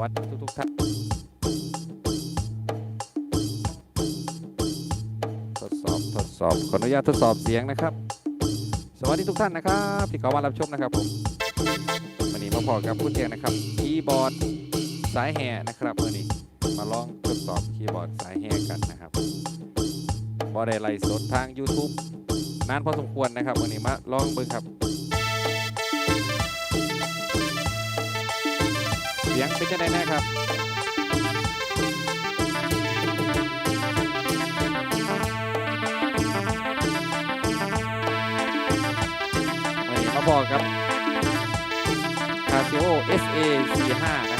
วัสดีทุกๆท่านทดสอบทดสอบขออนุญาตทดสอบเสียงนะครับ สวัสดีทุกท่านนะครับที่เข้ามารับชมนะครับผมวันนี้มาพอกับผู้เทียงนะครับคีย์บอร์ดสายแห่นะครับวันนี้มาลองทดสอบคีย์บอร์ดสายแห่กันนะครับบอได้ไลฟ์สดทาง YouTube นานพอสมควรนะครับวันนี้มาลองเบิ่งครับ เสียงเป็นยังไงแน่ครับวันนี้มาบอกครับคาซิโอ SA 45 นะครับ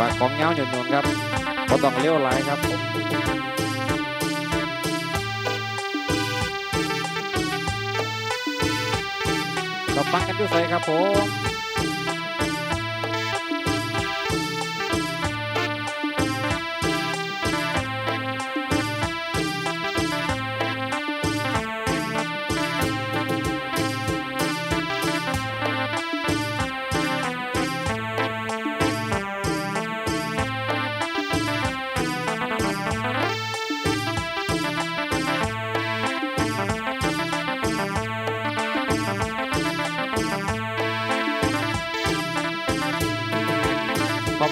หวะของเงาหย่นๆครับบ่ต้องเลี้ยวไหลครับเราฟังกันด้วยใส่ครับผม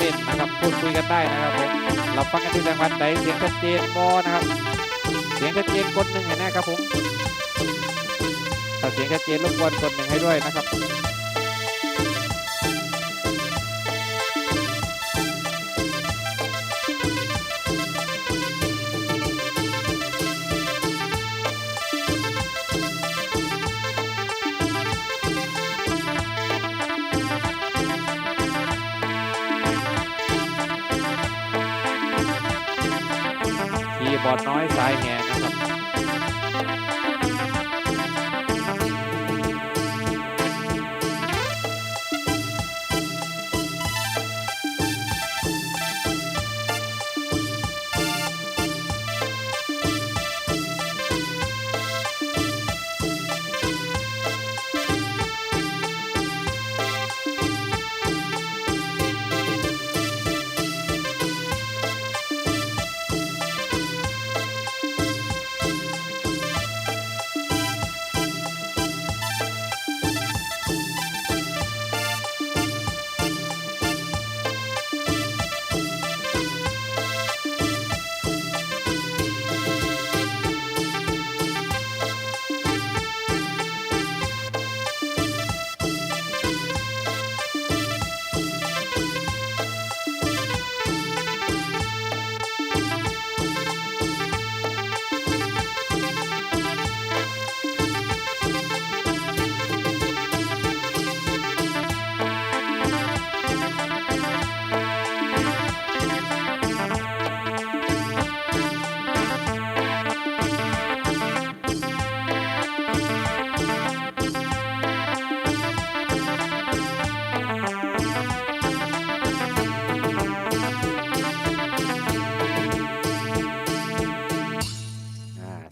เมนต์นะครับพูดคุยกันได้นะครับผมเราฟังกันที่รางวัดใดเสียงชัดเจนบอนะครับ เสียงชัดเจนกดหนึ่งให้แนะครับผมถ้าเสียงชัดเจนรบกวนกดหนึ่งให้ด้วยนะครับ บอลน้อยสายแหงนะครับ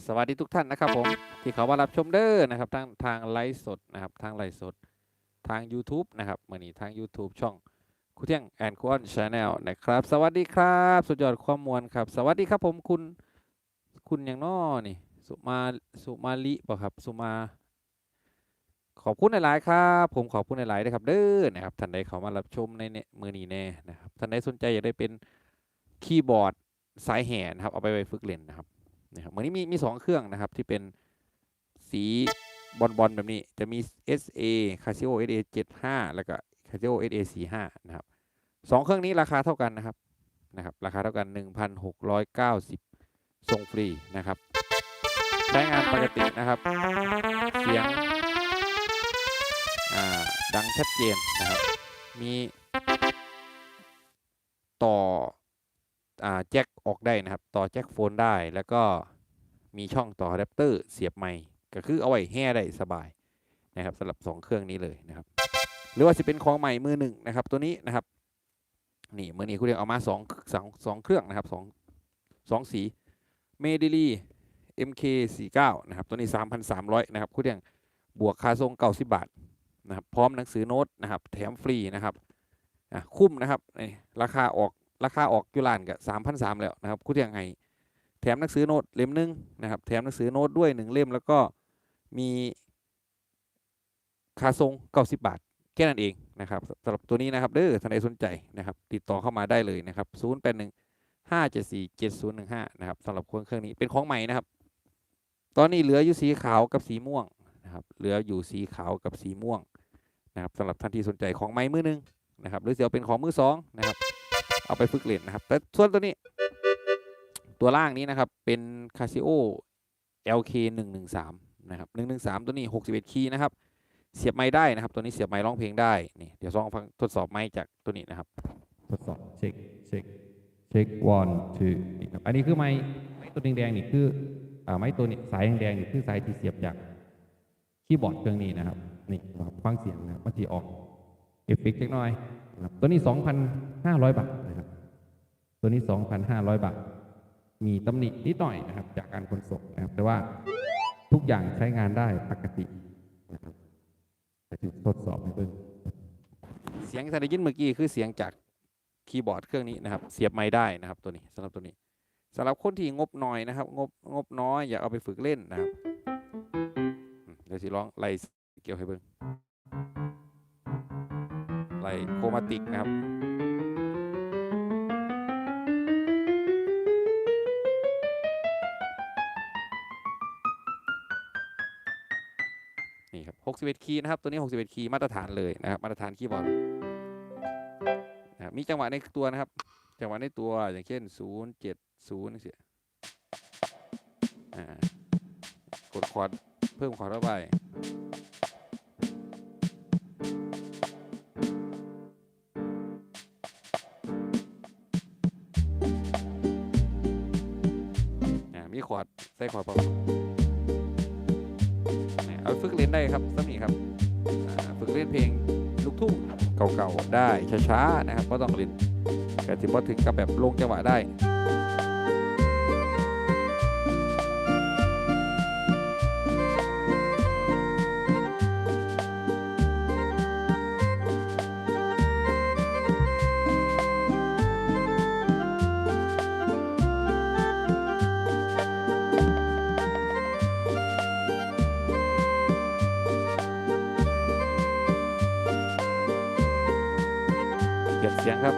สวัสดีทุกท่านนะครับผมที่เขามารับชมเด้อนะครับทางทางไลฟ์สดนะครับทางไลฟ์สดทาง YouTube นะครับมือนี้ทาง YouTube ช่องคุเที่ยงแอนคอนชาแนลนะครับ สวัสดีครับ สุดยอดความมวลครับ สวัสดีครับผมคุณคุณอย่างน้อนี่ สุมาสุมาลิป่ะครับสุมา ขอบคุณหลาย ๆ ครับ ผมขอบคุณหลายๆด้วยครับเด้อนะครับท่านใดเขามารับชมในเนมือนี้แน่นะครับท่านใดสนใจอยากได้เป็นคีย์บอร์ดสายแห่นะครับเอาไปไว้ฝึกเล่นนะครับ นะครับวันนี้มีมีสองเครื่องนะครับที่เป็นสีบอลบอลแบบนี้จะมี SA Casio SA 75 แล้วก็ Casio SA 45นะครับสองเครื่องนี้ราคาเท่ากันนะครับนะครับ ราคาเท่ากัน 1,690ส่งฟรีนะครับ ใช้งานปกตินะครับ เสียงดังชัดเจนนะครับ มีต่อ แจ็คออกได้นะครับ ต่อแจ็คโฟนได้แล้วก็มีช่องต่ออะแดปเตอร์เสียบไมค์ก็คือเอาไว้แห่ได้สบายนะครับสำหรับ 2 เครื่องนี้เลยนะครับ หรือว่าจะเป็นของใหม่มือหนึ่งนะครับ ตัวนี้นะครับนี่มือนี้คุณเรียกเอามาสองสองสองเครื่องนะครับสองสองสีเมดิลี MK49 นะครับ ตัวนี้ 3,300 นะครับคุณเรียกบวกค่าส่ง90 บาทนะครับ พร้อมหนังสือโน้ตนะครับ แถมฟรีนะครับอะคุ้มนะครับนี่ราคาออก ราคาออกอยุลานกับ3,300แล้วนะครับคุณเรียกไงแถมหนังสือโน้ตเล่มหนึ่งนะครับ แถมหนังสือโน้ตด้วยหนึ่งเล่มแล้วก็มีค่าส่ง90บบาท แค่นั้นเองนะครับสำหรับตัวนี้นะครับเด้อท่านใดสนใจนะครับ ติดต่อเข้ามาได้เลยนะครับ0 8 1 5 7 4 7 0 1 5นย์หนึ่งห้านะครับสำหรับเครื่องเครื่องนี้เป็นของใหม่นะครับ ตอนนี้เหลืออยู่สีขาวกับสีม่วงนะครับ เหลืออยู่สีขาวกับสีม่วงนะครับสำหรับท่านที่สนใจของใหม่มือหนึ่งนะครับ หรือจะเอาเป็นของมือสองนะครับ เอาไปฝึกเล่นนะครับ แต่ส่วนตัวนี้ ตัวล่างนี้นะครับ เป็น Casio LK 113นะครับ113 ตัวนี้ 61 คีย์นะครับ เสียบไม้ได้นะครับ ตัวนี้เสียบไม้ร้องเพลงได้ นี่เดี๋ยวลองฟังทดสอบไม้จากตัวนี้นะครับ ทดสอบเช็คเช็คเช็ค one two อันนี้คือไม้ไม้ตัวแดงๆนี่คืออ่าไม้ตัวนี้สายแดงๆนี่คือสายที่เสียบจากคีย์บอร์ดเครื่องนี้นะครับ นี่ครับฟังเสียงนะครับมันจะออกเอฟเฟกต์เล็กน้อยนะครับตัวนี้ 2,500 บาท ตัวนี้ 2,500 บาท มีตำหนินิดหน่อยนะครับ จากการขนส่งนะครับ แต่ว่าทุกอย่างใช้งานได้ปกตินะครับแต่ถึงทดสอบให้เบิ่งเสียงที่ท่านได้ยินเมื่อกี้คือเสียงจากคีย์บอร์ดเครื่องนี้นะครับ เสียบไม้ได้นะครับตัวนี้สำหรับตัวนี้สำหรับคนที่งบน้อยนะครับ งบงบน้อยอยากเอาไปฝึกเล่นนะครับเดี๋ยวสิลองไล่เกี่ยวให้เบิ่งไล่โครมาติกนะครับ 61 คีย์นะครับ ตัวนี้ 61 คีย์มาตรฐานเลยนะครับ มาตรฐานคีย์บอร์ดนะครับมีจังหวะในตัวนะครับ จังหวะในตัวอย่างเช่น 0 7 0นี่สิอ่ากดคอร์ดเพิ่มคอร์ดเข้าไปมีคอร์ดใส่คอร์ดเนี่ เอาฝึกเล่นได้ครับสักนีครับฝึกเล่นเพลงลูกทุ่งเก่าๆได้ช้าๆนะครับก็ต้องเล่นแต่ถึงพอถึงกับแบบลงจังหวะได้ เปลี่ยนเสียงครับ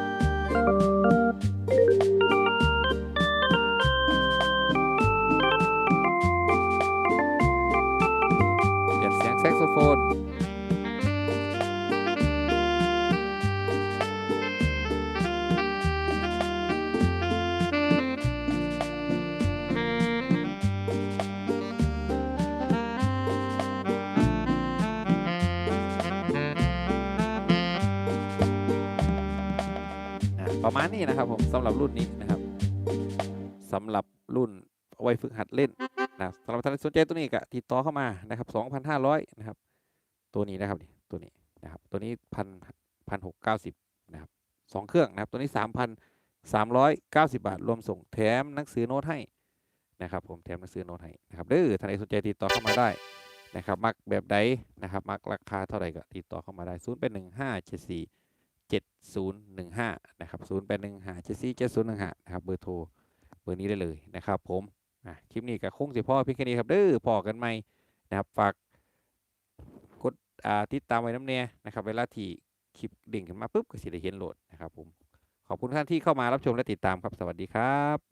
ประมาณนี้นะครับผมสำหรับรุ่นนี้นะครับสำหรับรุ่นเอาไว้ฝึกหัดเล่นนะครับสำหรับท่านสนใจตัวนี้ก็ติดต่อเข้ามานะครับ2,500นะครับ ตัวนี้นะครับนี่ตัวนี้นะครับตัวนี้พันพันหกเก้าสิบนะครับสองเครื่องนะครับตัวนี้สามพันสามร้อยเก้าสิบบาท รวมส่งแถมหนังสือโน้ตให้นะครับผมแถมหนังสือโน้ตให้นะครับเด้อท่านใดสนใจติดต่อเข้ามาได้นะครับมักแบบใดนะครับมักราคาเท่าไหร่ก็ติดต่อเข้ามาได้ศูนย์เป็นหนึ่งห้าเจ็ดสี่ 7015นะครับ0815 74 7015นะครับเบอร์โทรเบอร์นี้ได้เลยนะครับผมคลิปนี้กับคงสิพ่อพี่แค่นี้ครับเด้อพอกันไหมนะครับฝากกดติดตามไว้น้ำเนียนะครับ เวลาที่คลิปดิ่งขึ้นมาปุ๊บก็สิได้เห็นโหลดนะครับผมขอบคุณท่านที่เข้ามารับชมและติดตามครับสวัสดีครับ